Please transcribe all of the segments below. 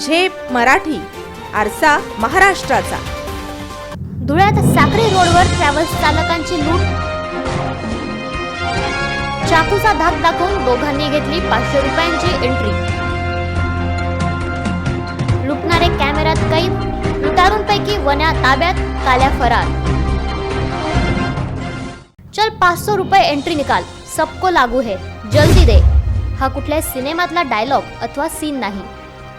झेप मराठी आरसा महाराष्ट्राचा. धुळ्यात साखरे रोडवर ट्रॅव्हल्स चालकांची लूट. चाकूचा धाक दाखवून दोघांनी घेतली पाचशे रुपयांची एंट्री लुटणारे कॅमेऱ्यात कैद लुटारूंपैकी वन्या ताब्यात काल्या फरार. चल पाच सौ रुपये एंट्री निकाल सबको लागू है जल्दी दे. हा कुठल्या सिनेमातला डायलॉग अथवा सीन नाही.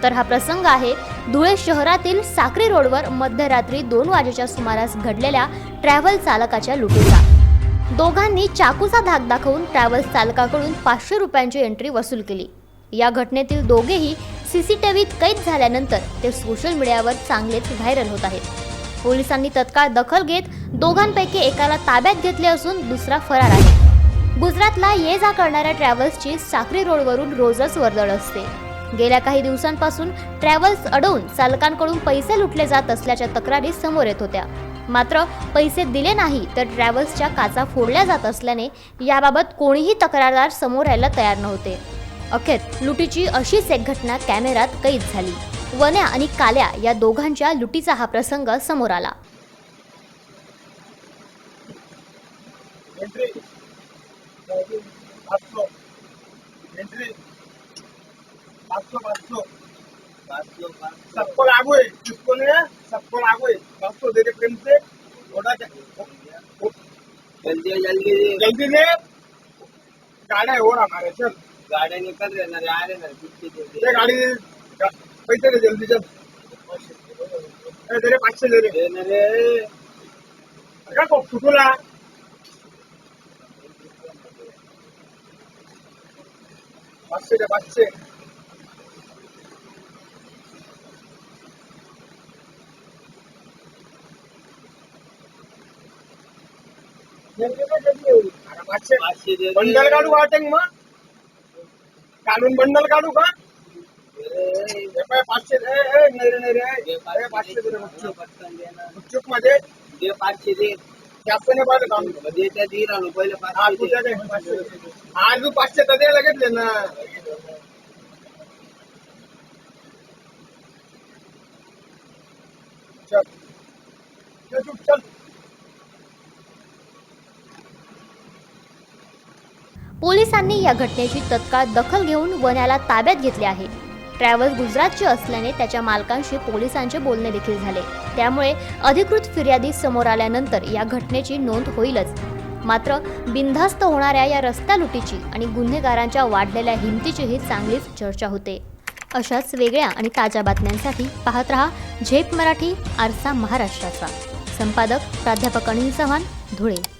तर हा प्रसंग आहे धुळे शहरातील साक्री रोडवर मध्यरात्री दोन वाजेच्या सुमारास घडलेल्या ट्रॅव्हल चालकाच्या लुटीचा. दोघांनी चाकूचा धाक दाखवून ट्रॅव्हल्स चालकाकडून पाचशे रुपयांची एंट्री वसूल केली. या घटनेतील दोघेही सीसीटीव्हीत कैद झाल्यानंतर ते सोशल मीडियावर चांगलेच व्हायरल होत आहेत. पोलिसांनी तत्काळ दखल घेत दोघांपैकी एकाला ताब्यात घेतले असून दुसरा फरार आहे. गुजरातला ये जा करणाऱ्या ट्रॅव्हल्सची साक्री रोडवरून रोजच वर्दळ असते. गेल्या काही दिवसांपासून ट्रॅव्हल्स अडवून चालकांकडून पैसे लुटले जात असल्याच्या तक्रारी समोर येत होत्या. मात्र पैसे दिले नाही तर ट्रॅव्हल्सच्या काचा फोडल्या जात असल्याने याबाबत कोणीही तक्रारदार समोर यायला तयार नव्हते. अखेर लुटीची अशीच एक घटना कॅमेऱ्यात कैद झाली. वन्या आणि काल्या या दोघांच्या लुटीचा हा प्रसंग समोर आला एंट्री पाँच सौ एंट्री पाँच सौ पाँच सौ सबको लागू है किसको नहीं है सबको लागू है पाँच सौ दे दे प्रेम से थोड़ा जल्दी जल्दी जल्दी दे गाड़ा है और हमारे चल गाड्या निकल रहे ना रे आ रहे ना किती ते- ये गाड़ी गा- पैसे दे जल्दी चल ए, दे रे पाचशे दे रे ते ना रे का को फुटूला पाचशे दे पाचशे पाचशे. बंडल काढू वाटेल मग? काढून बंडल काढू का? पाचशे पाचशे मध्ये दे पाचशे दे. जास्त नाही पाहिजे काम दे त्या दीर आणू पहिले हा पाचशे. आज तू पाचशे तर दे लगेच दे ना. चल चल तू चल पोलिसांनी या घटनेची तत्काळ दखल घेऊन वन्याला ताब्यात घेतले आहे. ट्रॅव्हल्स गुजरातचे असल्याने त्याच्या मालकांशी पोलिसांचे बोलणे देखील झाले. त्यामुळे अधिकृत फिर्यादी समोर आल्यानंतर या घटनेची नोंद होईलच. मात्र बिनधास्त होणाऱ्या या रस्त्या लुटीची आणि गुन्हेगारांच्या वाढलेल्या हिमतीचीही चांगलीच चर्चा होते. अशाच वेगळ्या आणि ताज्या बातम्यांसाठी पाहत रहा झेप मराठी आरसा महाराष्ट्राचा. संपादक प्राध्यापक अनिल चव्हाण धुळे.